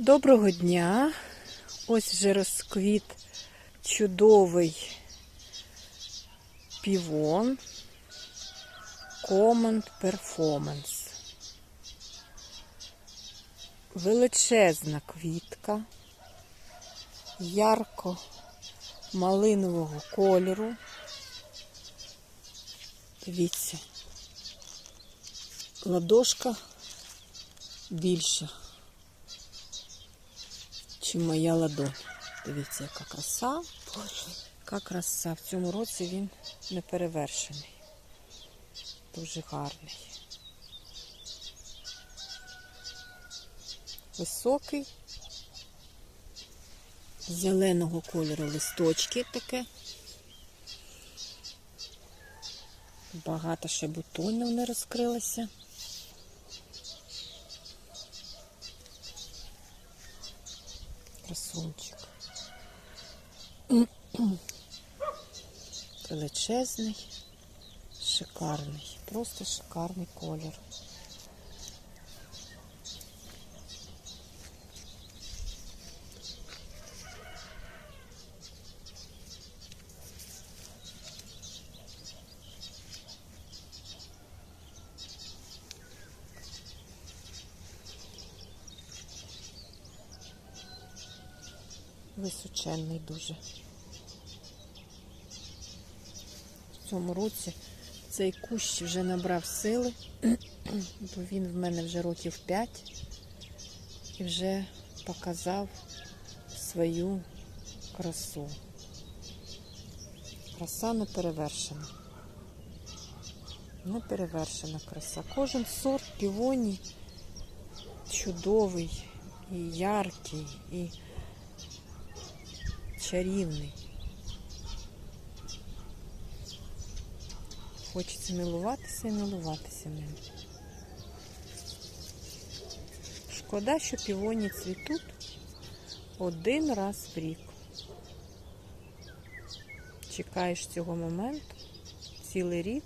Доброго дня! Ось вже розквіт чудовий півон Common Performance. Величезна квітка, ярко малинового кольору. Дивіться, ладошка більша чим моя ладонь. Дивіться, яка краса. Яка краса. В цьому році він не перевершений. Дуже гарний. Високий. Зеленого кольору листочки таке. Багато ще бутонів не розкрилося. Красунчик. Величезний, шикарний, просто шикарний колір. Височенний дуже. В цьому році цей кущ вже набрав сили, бо він в мене вже років 5 і вже показав свою красу. Краса не перевершена. Не перевершена краса. Кожен сорт півоні чудовий і яркий, і чарівний. Хочеться милуватися і милуватися ним. Шкода, що півоні цвітуть один раз в рік. Чекаєш цього моменту цілий рік